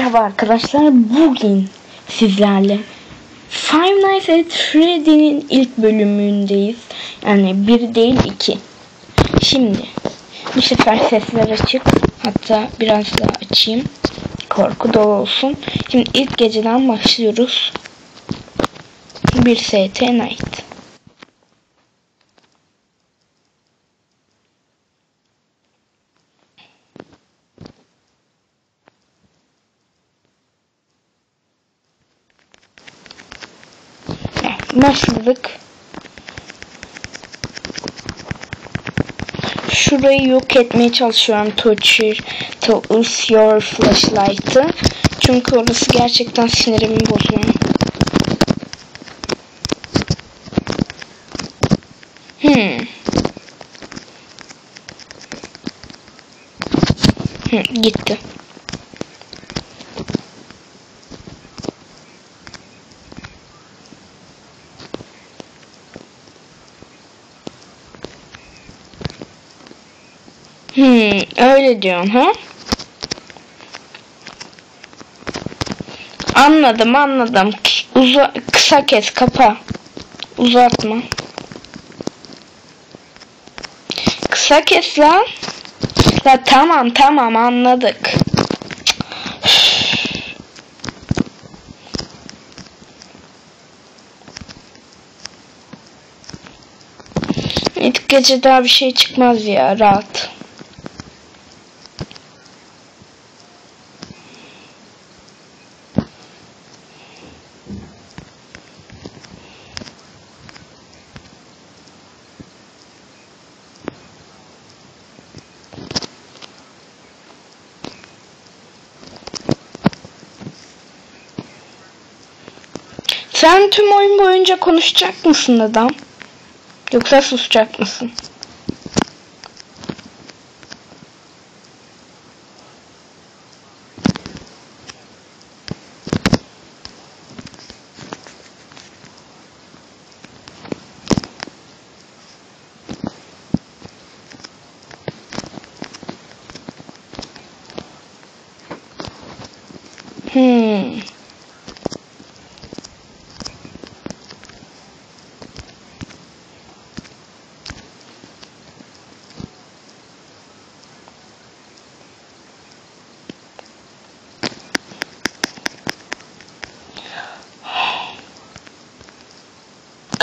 Merhaba arkadaşlar. Bugün sizlerle Five Nights at Freddy'nin ilk bölümündeyiz. Yani bir değil iki. Şimdi bu sefer sesler açık. Hatta biraz daha açayım. Korku dolu olsun. Şimdi ilk geceden başlıyoruz. Bir ST Night. Başladık. Şurayı yok etmeye çalışıyorum Toucher to use your flashlight'ı. Çünkü orası gerçekten sinirimi bozuyor. Hmm. Hmm, gitti. Hmm, öyle diyorsun ha? Anladım anladım. Uza kısa kes kapa. Uzatma. Kısa kes lan. La tamam tamam anladık. İlk gece daha bir şey çıkmaz ya rahat. Sen tüm oyun boyunca konuşacak mısın adam? Yoksa susacak mısın? Hmm.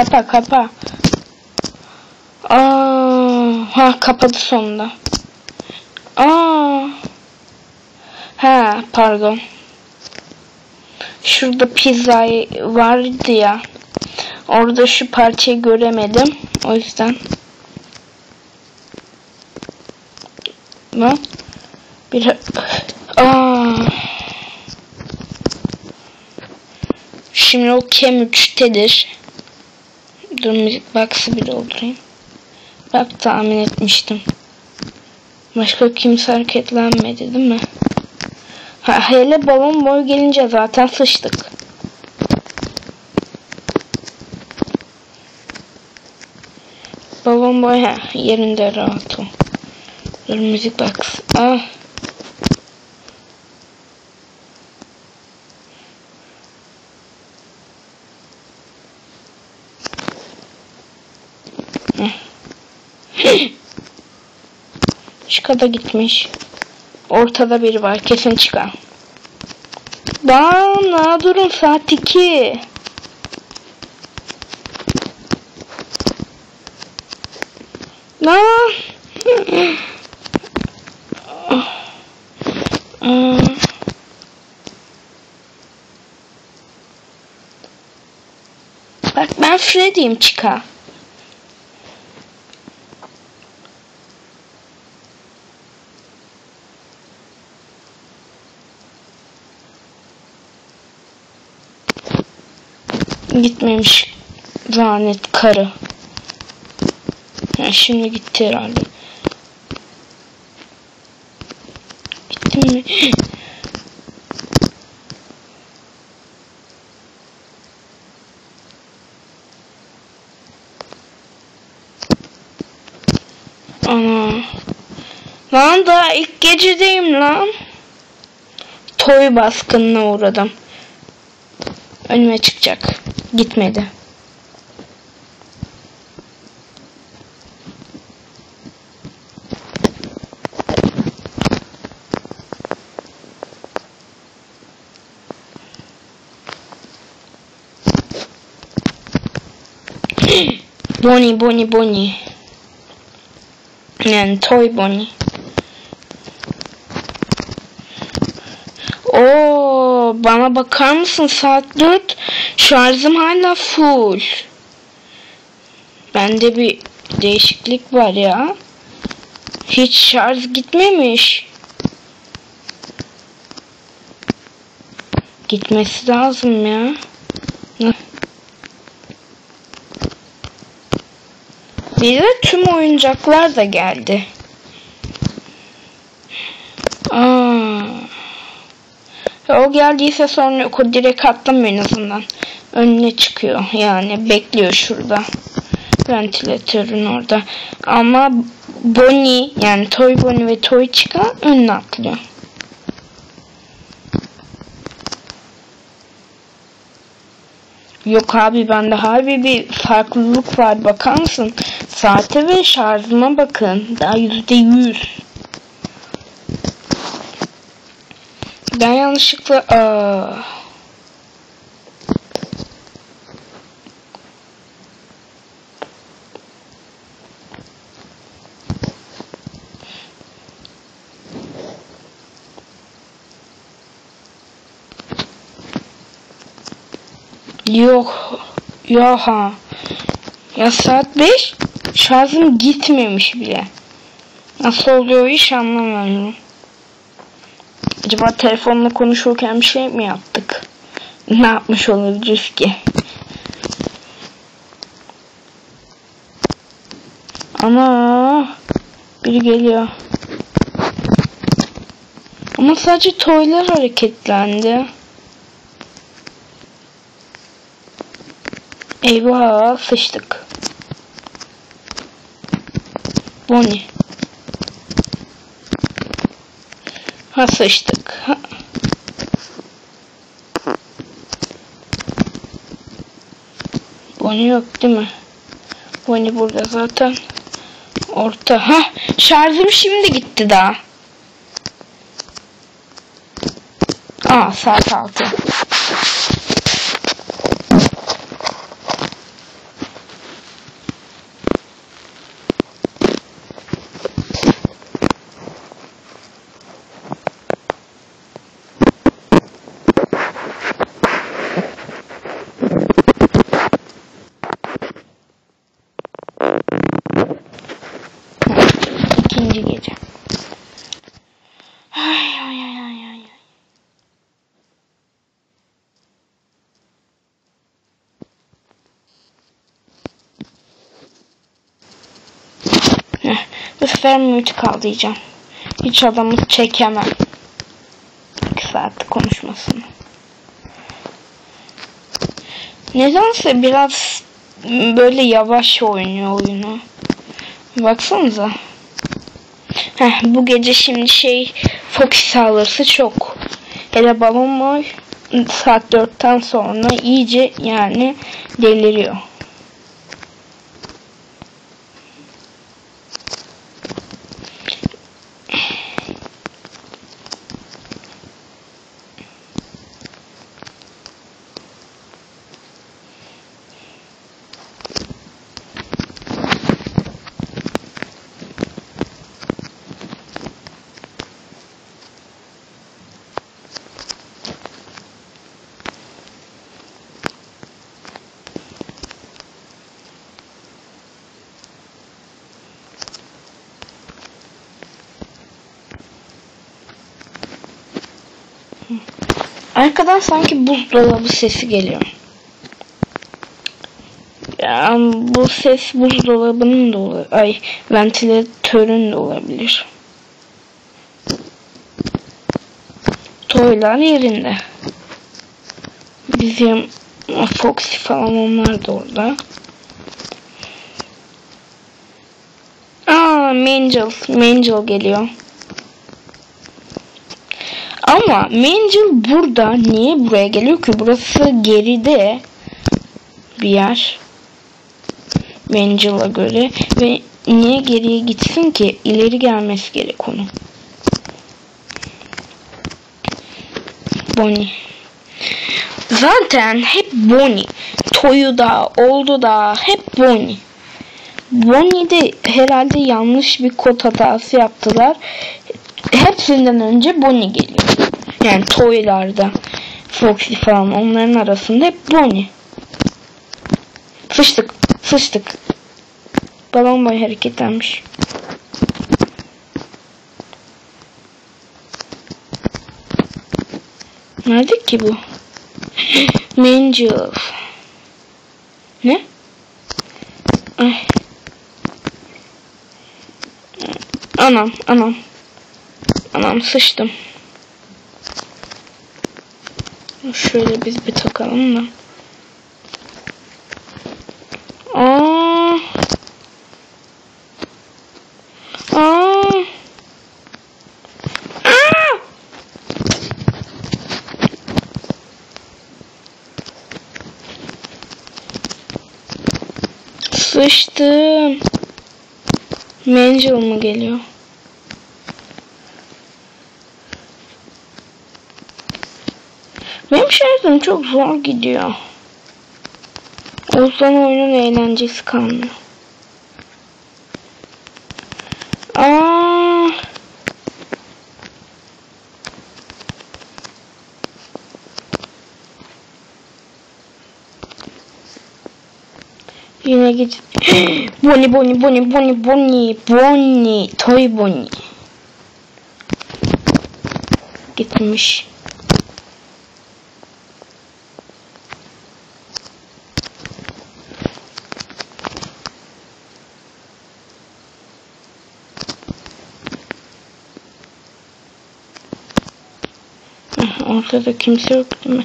Kapa kapa. Aa, ha kapadı sonunda. Aa. Ha pardon. Şurada pizza vardı ya. Orada şu parçayı göremedim. O yüzden. Mı? Bir Aa. Şimdi o kem 3'tedir. Dur müzik box'ı bir doldurayım. Bak tahmin etmiştim. Başka kimse hareketlenmedi değil mi? Ha, hele balon boy gelince zaten sıçtık. Balon boy ha, yerinde rahat ol. Dur müzik box. Ah. Çıka da gitmiş. Ortada biri var. Kesin çıkan. Bana durun saat 2. Lan. Bak ben Freddy'yim çıka. Gitmemiş lanet karı. Ha, şimdi gitti herhalde. Gitti mi? Ana. Lan daha ilk gecedeyim lan. toy baskınına uğradım. Önüme çıkacak. Gitmedi. Bonnie, Bonnie, Bonnie. Yani Toy Bonnie. Bana bakar mısın saat 4 şarjım hala full. Bende bir değişiklik var ya. Hiç şarj gitmemiş. Gitmesi lazım ya. Bize tüm oyuncaklar da geldi. Aa. O geldiyse sonra o direkt atlamıyor en azından. Önüne çıkıyor yani bekliyor şurada. Ventilatörün orada. Ama Bonnie yani Toy Bonnie ve Toy Chica önüne atlıyor. Yok abi bende harbi bir farklılık var bakar mısın? Saate ve şarjıma bakın. Daha yüzde yüz. Ben yanlışlıkla aa, Yok. Ya ha. Ya saat 5 şarjım gitmemiş bile. Nasıl oluyor hiç anlamıyorum. Acaba telefonla konuşurken bir şey mi yaptık? Ne yapmış olabiliriz ki? Ana biri geliyor. Ama sadece toylar hareketlendi. Eyvah sıçtık. Bonnie. Ha sıçtık. Bonnie yok değil mi? Bonnie burada zaten. Orta. Ha şarjım şimdi gitti daha. Aa saat altı. İkinci gece. Ay ay ay ay ay. Heh, bu sefer mute kal diyeceğim. Hiç adamı çekemem. İki saat konuşmasını. Nedense biraz böyle yavaş oynuyor oyunu. Baksanıza. Heh, bu gece şimdi şey Fox sağlarsa çok. Hele balon boy saat 4'ten sonra iyice yani deliriyor. Arkadan sanki buzdolabı sesi geliyor. Ya bu ses buzdolabının da olabilir. Ay ventilatörün de olabilir. Toylar yerinde. Bizim Foxy falan onlar da orada. Aa Mangel. Mangel geliyor. Ama Mangel burada. Niye buraya geliyor ki? Burası geride bir yer. Mangel'a göre. Ve niye geriye gitsin ki? İleri gelmesi gerek onun. Bonnie. Zaten hep Bonnie. Toyu da, oldu da hep Bonnie. Bonnie'de herhalde yanlış bir kod hatası yaptılar. Hepsinden önce Bonnie geliyor. Yani Toy'larda. Foxy falan onların arasında hep Bonnie. Sıçtık. Sıçtık. Balon boy hareketlenmiş. Nerede ki bu? Mangel. Ne? Ay. Anam, anam. Anam sıçtım. Şöyle biz bir takalım da. Aa. Aa. Aa. Sıçtım. Mangel mı geliyor? Benim şarjım çok zor gidiyor. O yüzden oyunun eğlencesi kalmıyor. Aa. Yine git. Bonnie, Bonnie, Bonnie, Bonnie, Bonnie, Bonnie, Toy Bonnie. Gitmiş. Ortada kimse yok değil mi?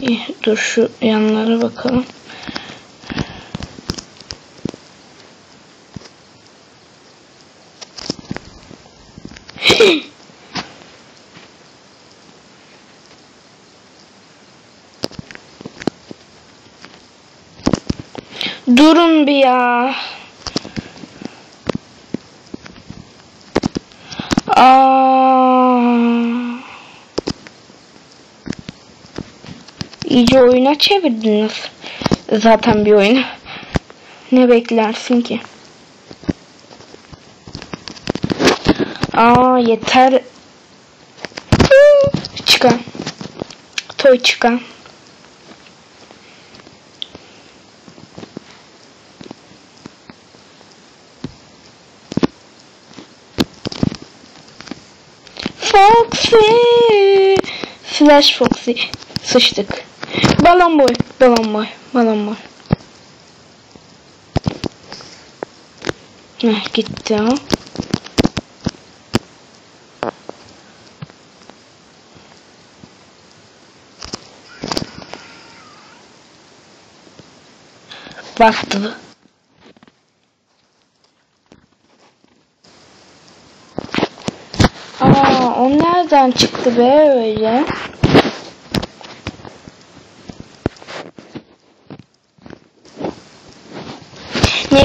İyi, dur şu yanlara bakalım. Durun bir ya. Aa. İyice oyuna çevirdiniz. Zaten bir oyun. Ne beklersin ki? Aa yeter. Çıkan. Toy çıkan. Foxy. Flash Foxy. Sıçtık. Balon boy. Balon boy. Balon boy. Heh, gitti o. Baktı. Aa, o nereden çıktı be öyle?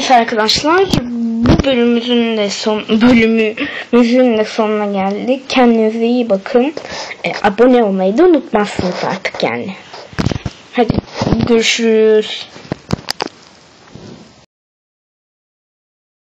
Neyse arkadaşlar bu bölümümüzün de son bölümümüzün de sonuna geldik. Kendinize iyi bakın. E, abone olmayı da unutmazsınız artık yani. Hadi görüşürüz.